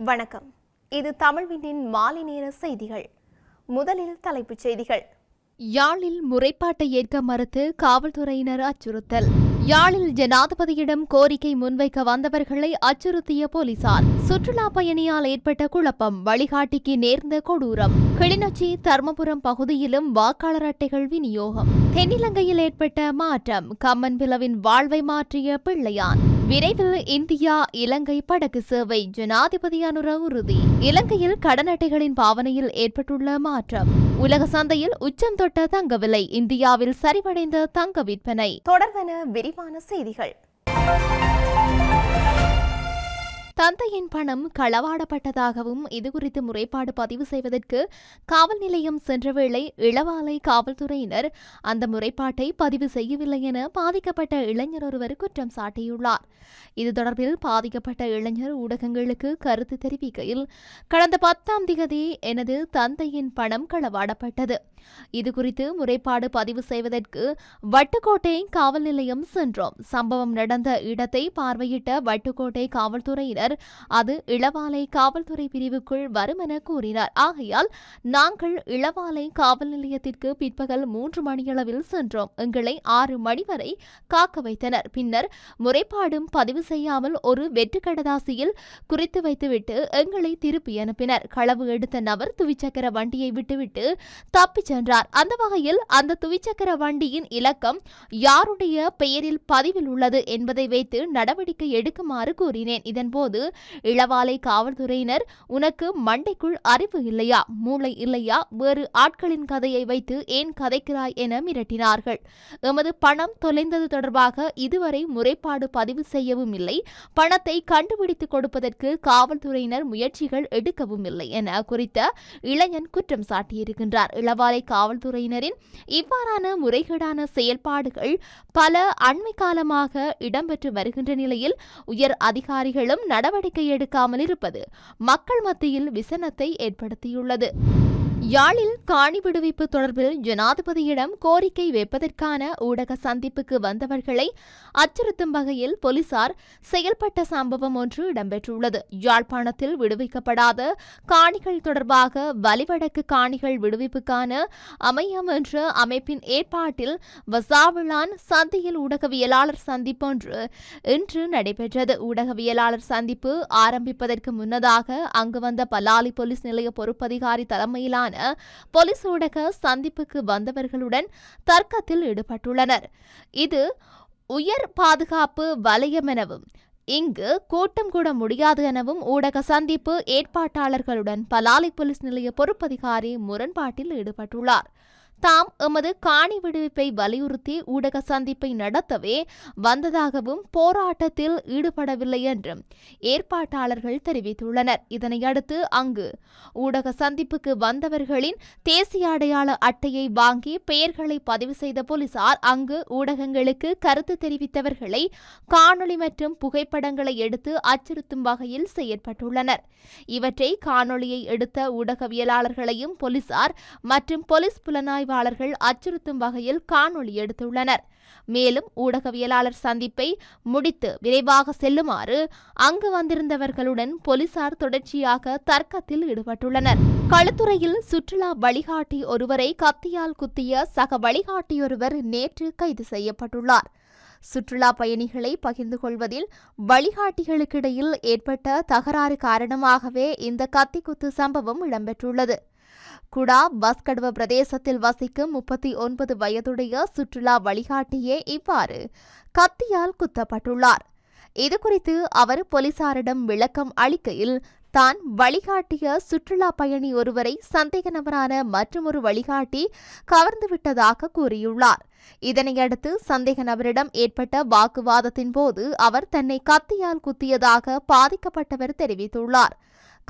வணக்கம். இது தமிழ்வினின் மாலை நேர செய்திகள். முதலில் தலைப்புச் செய்திகள். யாழில் முறைப்பாட்டை ஏற்க மறுத்து காவல்துறையினர் அச்சுறுத்தல். யாழில் ஜனாதிபதியிடம் கோரிக்கை முன்வைக்க வந்தவர்களை அச்சுறுத்திய போலீசார். சுற்றுலா பயணியால் ஏற்பட்ட குழப்பம் வழிகாட்டிக்கு நேர்ந்த கொடூரம். கிளிநொச்சி தர்மபுரம் பகுதியிலும் வாக்காளர் அட்டைகள் விநியோகம். தென்னிலங்கையில் ஏற்பட்ட மாற்றம். கம்மன் பிளவின் வாழ்வை மாற்றிய பிள்ளையான். விரைவில் இந்தியா இலங்கை படகு சேவை ஜனாதிபதி அனுர உறுதி. இலங்கையில் கடன் அட்டைகளின் பாவனையில் ஏற்பட்டுள்ள மாற்றம். உலக சந்தையில் உச்சம் தொட்ட தங்க விலை இந்தியாவில் சரிவடைந்த தங்க விற்பனை. தொடர்வன விரிவான செய்திகள். தந்தையின் பணம் களவாடப்பட்டதாகவும் இதுகுறித்து முறைப்பாடு பதிவு செய்வதற்கு காவல் நிலையம் சென்ற வேளை இளவாலை காவல்துறையினர் அந்த முறைப்பாட்டை பதிவு செய்யவில்லை என பாதிக்கப்பட்ட இளைஞர் ஒருவர் குற்றம் சாட்டியுள்ளார். இது தொடர்பில் பாதிக்கப்பட்ட இளைஞர் ஊடகங்களுக்கு கருத்து தெரிவிக்கையில் கடந்த பத்தாம் திகதி எனது தந்தையின் பணம் களவாடப்பட்டது. இதுகுறித்து முறைப்பாடு பதிவு செய்வதற்கு வட்டுக்கோட்டை காவல் நிலையம் சென்றோம். சம்பவம் நடந்த இடத்தை பார்வையிட்ட வட்டுக்கோட்டை காவல்துறையினர் அது இளவாலை காவல்துறை பிரிவுக்குள் வரும் என கூறினார். ஆகையால் நாங்கள் இளவாலை காவல் நிலையத்திற்கு பிற்பகல் மூன்று மணியளவில் சென்றோம். எங்களை ஆறு மணி வரை காக்க வைத்தனர். பின்னர் முறைப்பாடும் பதிவு செய்யாமல் ஒரு வெற்று கடதாசியில் குறித்து வைத்துவிட்டு எங்களை திருப்பி அனுப்பினர். களவு எடுத்த நபர் துவிச்சக்கர வண்டியை விட்டுவிட்டு தப்பிச் சென்றார். அந்த வகையில் அந்த துவிச்சக்கர வண்டியின் இலக்கம் யாருடைய பெயரில் பதிவில் உள்ளது என்பதை வைத்து நடவடிக்கை எடுக்குமாறு கூறினேன். இதன்போது போது இளவாலை காவல்துறையினர் உனக்கு மண்டைக்குள் அறிவு இல்லையா? மூளை இல்லையா? வேறு ஆட்களின் கதையை வைத்து ஏன் கதைக்கிறாய்? என மிரட்டினார்கள். எமது பணம் தொலைந்தது தொடர்பாக இதுவரை முறைப்பாடு பதிவு செய்யவும் இல்லை. பணத்தை கண்டுபிடித்து கொடுப்பதற்கு காவல்துறையினர் முயற்சிகள் எடுக்கவும் இல்லை என குறித்த இளைஞன் குற்றம் சாட்டியிருக்கின்றார். இளவாலை காவல்துறையினரின் இவ்வாறான முறைகேடான செயல்பாடுகள் பல அண்மை காலமாக இடம்பெற்று வருகின்ற நிலையில் உயர் அதிகாரிகளும் நட நடவடிக்கை எடுக்காமல் இருப்பது மக்கள் மத்தியில் விசனத்தை ஏற்படுத்தியுள்ளது. யாழில் காணி விடுவிப்பு தொடர்பில் ஜனாதிபதியிடம் கோரிக்கை வைப்பதற்கான ஊடக சந்திப்புக்கு வந்தவர்களை அச்சுறுத்தும் வகையில் போலீசார் செயல்பட்ட சம்பவம் ஒன்று இடம்பெற்றுள்ளது. யாழ்ப்பாணத்தில் விடுவிக்கப்படாத காணிகள் தொடர்பாக வலிவடக்கு காணிகள் விடுவிப்புக்கான அமையம் என்ற அமைப்பின் ஏற்பாட்டில் வசாவிளான் சந்தையில் ஊடகவியலாளர் சந்திப்பொன்று இன்று நடைபெற்றது. ஊடகவியலாளர் சந்திப்பு ஆரம்பிப்பதற்கு முன்னதாக அங்கு வந்த பலாலி போலீஸ் நிலைய பொறுப்பதிகாரி தலைமையிலான போலீஸ் ஊடக சந்திப்புக்கு வந்தவர்களுடன் தர்க்கத்தில் ஈடுபட்டுள்ளனர். இது உயர் பாதுகாப்பு வலயம் எனவும் இங்கு கூட்டம் கூட முடியாது எனவும் ஊடக சந்திப்பு ஏற்பாட்டாளர்களுடன் பலாலி போலீஸ் நிலைய பொறுப்பதிகாரி முரண்பாட்டில் ஈடுபட்டுள்ளார். தாம் எமது காணி விடுவிப்பை வலியுறுத்தி ஊடக சந்திப்பை நடத்தவே வந்ததாகவும் போராட்டத்தில் ஈடுபடவில்லை என்றும் ஏற்பாட்டாளர்கள் தெரிவித்துள்ளனர். இதனையடுத்து அங்கு ஊடக சந்திப்புக்கு வந்தவர்களின் தேசிய அடையாள அட்டையை வாங்கி பெயர்களை பதிவு செய்த போலீசார் அங்கு ஊடகங்களுக்கு கருத்து தெரிவித்தவர்களை காணொளி மற்றும் புகைப்படங்களை எடுத்து அச்சுறுத்தும் வகையில் செயற்பட்டுள்ளனர். இவற்றை காணொளியை எடுத்த ஊடகவியலாளர்களையும் போலீசார் மற்றும் போலீஸ் ஆய்வாளர்கள் அச்சுறுத்தும் வகையில் காணொளி எடுத்துள்ளனர். மேலும் ஊடகவியலாளர் சந்திப்பை முடித்து விரைவாக செல்லுமாறு அங்கு வந்திருந்தவர்களுடன் போலீசார் தொடர்ச்சியாக தர்க்கத்தில் ஈடுபட்டுள்ளனர். களுத்துறையில் சுற்றுலா வழிகாட்டி ஒருவரை கத்தியால் குத்திய சக வழிகாட்டியொருவர் நேற்று கைது செய்யப்பட்டுள்ளார். சுற்றுலா பயணிகளை பகிர்ந்து கொள்வதில் வழிகாட்டிகளுக்கிடையில் ஏற்பட்ட தகராறு காரணமாகவே இந்த கத்திக்குத்து சம்பவம் இடம்பெற்றுள்ளது. குடா பஸ்கடுவ பிரதேசத்தில் வசிக்கும் முப்பத்தி ஒன்பது வயதுடைய சுற்றுலா வழிகாட்டியே இவ்வாறு கத்தியால் குத்தப்பட்டுள்ளார். இதுகுறித்து அவர் போலீசாரிடம் விளக்கம் அளிக்கையில் தான் வழிகாட்டிய சுற்றுலா பயணி ஒருவரை சந்தேக நபரான மற்றொரு வழிகாட்டி கவர்ந்துவிட்டதாக கூறியுள்ளார். இதனையடுத்து சந்தேக நபரிடம் ஏற்பட்ட வாக்குவாதத்தின் போது அவர் தன்னை கத்தியால் குத்தியதாக பாதிக்கப்பட்டவர் தெரிவித்துள்ளார்.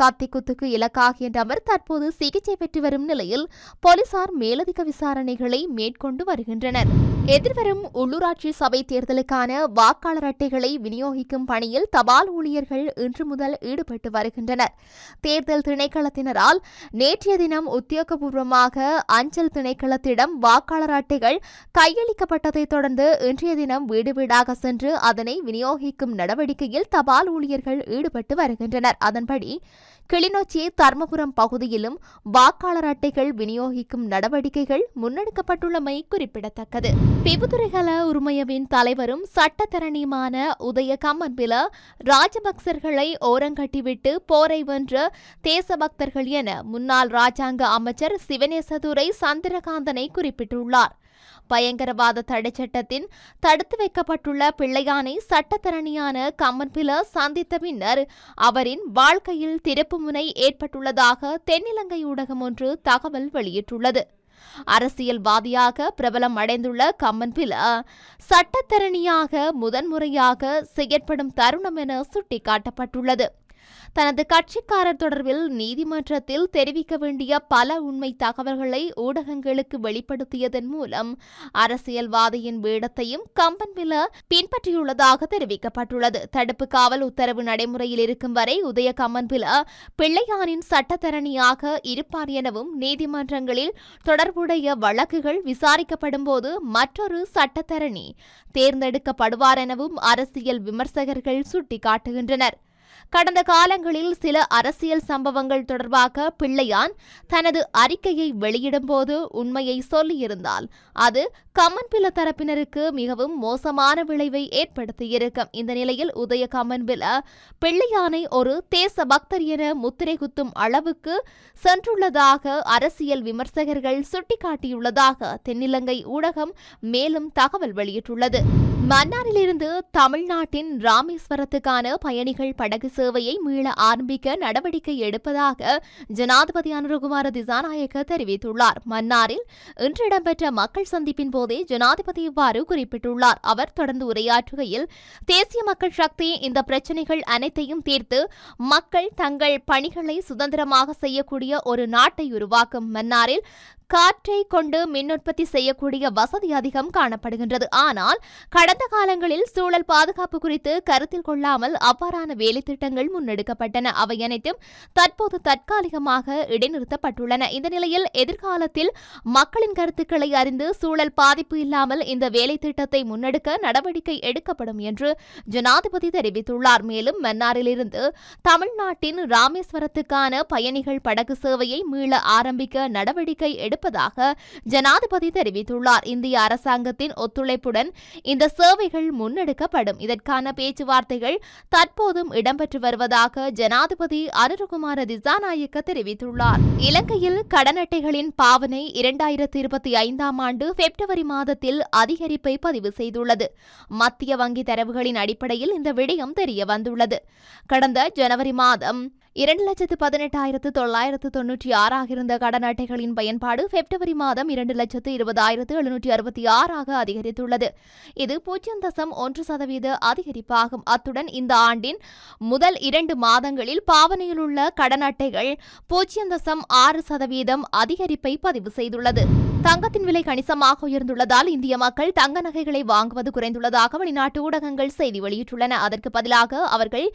கத்திக்குத்துக்கு இலக்காகிய நபர் தற்போது சிகிச்சை பெற்று வரும் நிலையில் போலீசார் மேலதிக விசாரணைகளை மேற்கொண்டு வருகின்றனர். எதிர்வரும் உள்ளூராட்சி சபை தேர்தலுக்கான வாக்காளர் அட்டைகளை விநியோகிக்கும் பணியில் தபால் ஊழியர்கள் இன்று முதல் ஈடுபட்டு வருகின்றனர். தேர்தல் திணைக்களத்தினரால் நேற்றைய தினம் உத்தியோகபூர்வமாக அஞ்சல் திணைக்களத்திடம் வாக்காளர் அட்டைகள் கையளிக்கப்பட்டதைத் தொடர்ந்து இன்றைய தினம் வீடு வீடாக சென்று அதனை விநியோகிக்கும் நடவடிக்கையில் தபால் ஊழியர்கள் ஈடுபட்டு வருகின்றனர். அதன்படி கிளிநொச்சி தர்மபுரம் பகுதியிலும் வாக்காளர் அட்டைகள் விநியோகிக்கும் நடவடிக்கைகள் முன்னெடுக்கப்பட்டுள்ளமை குறிப்பிடத்தக்கது. பிபுதுரைகல உரிமையவின் தலைவரும் சட்டத்தரணியுமான உதய கம்மன்பில ராஜபக்சர்களை ஓரங்கட்டிவிட்டு போரை வென்ற தேசபக்தர்கள் என முன்னாள் ராஜாங்க அமைச்சர் சிவனேசதுரை சந்திரகாந்தனை குறிப்பிட்டுள்ளார். பயங்கரவாத தடைச்சட்டத்தின் தடுத்து வைக்கப்பட்டுள்ள பிள்ளையானை சட்டத்தரணியான கம்மன்பில சந்தித்த பின்னர் அவரின் வாழ்க்கையில் திருப்புமுனை ஏற்பட்டுள்ளதாக தென்னிலங்கை ஊடகம் ஒன்று தகவல் வெளியிட்டுள்ளது. அரசியல்வாதியாக பிரபலம் அடைந்துள்ள கம்மன்பில சட்டத்தரணியாக முதன்முறையாக செயற்படும் தருணம் என சுட்டிக்காட்டப்பட்டுள்ளது. தனது கட்சிக்காரர் தொடர்பில் நீதிமன்றத்தில் தெரிவிக்க வேண்டிய பல உண்மை தகவல்களை ஊடகங்களுக்கு வெளிப்படுத்தியதன் மூலம் அரசியல்வாதியின் வேடத்தையும் கம்பன்பில பின்பற்றியுள்ளதாக தெரிவிக்கப்பட்டுள்ளது. தடுப்பு காவல் உத்தரவு நடைமுறையில் இருக்கும் வரை உதய கம்மன்பில பிள்ளையானின் சட்டத்தரணியாக இருப்பார் எனவும் நீதிமன்றங்களில் தொடர்புடைய வழக்குகள் விசாரிக்கப்படும் போது மற்றொரு சட்டத்தரணி தேர்ந்தெடுக்கப்படுவார் எனவும் அரசியல் விமர்சகர்கள் சுட்டிக்காட்டுகின்றனர். கடந்த காலங்களில் சில அரசியல் சம்பவங்கள் தொடர்பாக பிள்ளையான் தனது அறிக்கையை வெளியிடும்போது உண்மையை சொல்லியிருந்தால் அது கம்மன்பில தரப்பினருக்கு மிகவும் மோசமான விளைவை ஏற்படுத்தியிருக்கும். இந்த நிலையில் உதய கம்மன்பில பிள்ளையானை ஒரு தேச பக்தர் என முத்திரை குத்தும் அளவுக்கு சென்றுள்ளதாக அரசியல் விமர்சகர்கள் சுட்டிக்காட்டியுள்ளதாக தென்னிலங்கை ஊடகம் மேலும் தகவல் வெளியிட்டுள்ளது. மன்னாரிலிருந்து தமிழ்நாட்டின் ராமேஸ்வரத்துக்கான பயணிகள் படகு சேவையை மீள ஆரம்பிக்க நடவடிக்கை எடுப்பதாக ஜனாதிபதி அனுரகுமார திசாநாயக்க தெரிவித்துள்ளார். மன்னாரில் இன்று இடம்பெற்ற மக்கள் சந்திப்பின் போதே ஜனாதிபதி இவ்வாறு குறிப்பிட்டுள்ளார். அவர் தொடர்ந்து உரையாற்றுகையில் தேசிய மக்கள் சக்தி இந்த பிரச்சினைகள் அனைத்தையும் தீர்த்து மக்கள் தங்கள் பணிகளை சுதந்திரமாக செய்யக்கூடிய ஒரு நாட்டை உருவாக்கும் மன்னாரில் காற்றை கொண்டு மின் உற்பத்தி செய்யக்கூடிய வசதி அதிகம் காணப்படுகின்றது. ஆனால் கடந்த காலங்களில் சூழல் பாதுகாப்பு குறித்து கருத்தில் கொள்ளாமல் அவ்வாறான வேலை திட்டங்கள் முன்னெடுக்கப்பட்டன. அவை அனைத்தும் தற்போது தற்காலிகமாக இடைநிறுத்தப்பட்டுள்ளன. இந்த நிலையில் எதிர்காலத்தில் மக்களின் கருத்துக்களை அறிந்து சூழல் பாதிப்பு இல்லாமல் இந்த வேலை திட்டத்தை முன்னெடுக்க நடவடிக்கை எடுக்கப்படும் என்று ஜனாதிபதி தெரிவித்துள்ளார். மேலும் மன்னாரிலிருந்து தமிழ்நாட்டின் ராமேஸ்வரத்துக்கான பயணிகள் படகு சேவையை மீள ஆரம்பிக்க நடவடிக்கை எடுப்பதாக ஜனாதிபதி தெரிவித்துள்ளார். இந்திய அரசாங்கத்தின் ஒத்துழைப்புடன் இந்த சேவைகள் முன்னெடுக்கப்படும். இதற்கான பேச்சுவார்த்தைகள் தற்போதும் இடம்பெற்று வருவதாக ஜனாதிபதி அனுரகுமார திசாநாயக்க தெரிவித்துள்ளார். இலங்கையில் கடன் அட்டைகளின் பாவனை இரண்டாயிரத்தி இருபத்தி ஐந்தாம் ஆண்டு பிப்ரவரி மாதத்தில் அதிகரிப்பை பதிவு செய்துள்ளது. மத்திய வங்கி தரவுகளின் அடிப்படையில் இந்த விடயம் தெரிய வந்துள்ளது கடந்த ஜனவரி மாதம் இரண்டு லட்சத்து பதினெட்டாயிரத்து தொள்ளாயிரத்து தொன்னூற்றி ஆறாக இருந்த கடன் அட்டைகளின் பயன்பாடு பிப்ரவரி மாதம் இரண்டு லட்சத்து இருபதாயிரத்து எழுநூற்றி அறுபத்தி ஆறாக அதிகரித்துள்ளது. இது பூஜ்ஜியம் தசம் ஒன்று சதவீத அதிகரிப்பாகும். அத்துடன் இந்த ஆண்டின் முதல் இரண்டு மாதங்களில் பாவனையில் உள்ள கடன் அட்டைகள் பூஜ்ஜியம் தசம் ஆறு சதவீதம் அதிகரிப்பை பதிவு செய்துள்ளது. தங்கத்தின் விலை கணிசமாக உயர்ந்துள்ளதால் இந்திய மக்கள் தங்க நகைகளை வாங்குவது குறைந்துள்ளதாக வெளிநாட்டு ஊடகங்கள் செய்தி வெளியிட்டுள்ளன. அதற்கு பதிலாக அவர்கள்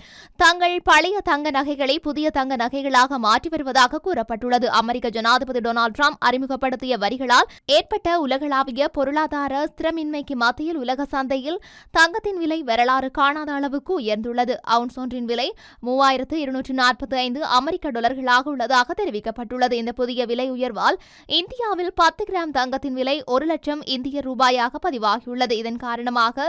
தங்கள் பழைய தங்க நகைகளை புதிய தங்க நகைகளாக மாற்றி வருவதாக கூறப்பட்டுள்ளது. அமெரிக்க ஜனாதிபதி டொனால்டு டிரம்ப் அறிமுகப்படுத்திய வரிகளால் ஏற்பட்ட உலகளாவிய பொருளாதார ஸ்திரமின்மைக்கு மத்தியில் உலக சந்தையில் தங்கத்தின் விலை வரலாறு காணாத அளவுக்கு உயர்ந்துள்ளது. அவுன்ஸ் ஒன்றின் விலை மூவாயிரத்து இருநூற்று நாற்பத்தி ஐந்து அமெரிக்க டாலர்களாக உள்ளதாக தெரிவிக்கப்பட்டுள்ளது. இந்த புதிய விலை உயர்வால் இந்தியாவில் பத்து கிராம் தங்கத்தின் விலை ஒரு லட்சம் இந்திய ரூபாயாக பதிவாகியுள்ளது. இதன் காரணமாக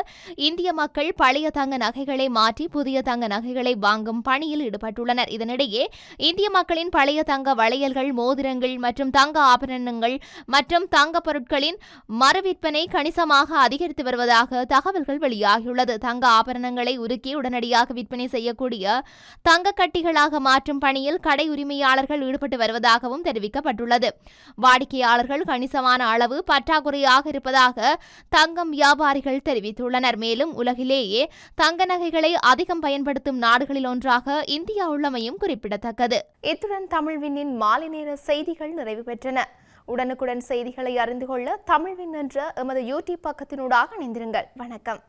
இந்திய மக்கள் பழைய தங்க நகைகளை மாற்றி புதிய தங்க நகைகளை வாங்கும் பணியில் ஈடுபட்டுள்ளனர். இதனிடையே இந்திய மக்களின் பழைய தங்க வளையல்கள் மோதிரங்கள் மற்றும் தங்க ஆபரணங்கள் மற்றும் தங்க பொருட்களின் மறுவிற்பனை கணிசமாக அதிகரித்து வருவதாக தகவல்கள் வெளியாகியுள்ளது. தங்க ஆபரணங்களை உருக்கி உடனடியாக விற்பனை செய்யக்கூடிய தங்க கட்டிகளாக மாற்றும் பணியில் கடை உரிமையாளர்கள் ஈடுபட்டு வருவதாகவும் தெரிவிக்கப்பட்டுள்ளது. வாடிக்கையாளர்கள் கணிசமான அளவு பற்றாக்குறையாக இருப்பதாக தங்கம் வியாபாரிகள் தெரிவித்துள்ளனர். மேலும் உலகிலேயே தங்க நகைகளை அதிகம் பயன்படுத்தும் நாடுகளில் ஒன்றாக இந்தியா உள்ளமையும் என்பதும் குறிப்பிடத்தக்கது. இத்துடன் தமிழ்வினின் மாலை நேர செய்திகள் நிறைவு பெற்றன. உடனுக்குடன் செய்திகளை அறிந்து கொள்ள தமிழ்வின் என்ற எமது யூடியூப் பக்கத்தினூடாக இணைந்திருங்கள். வணக்கம்.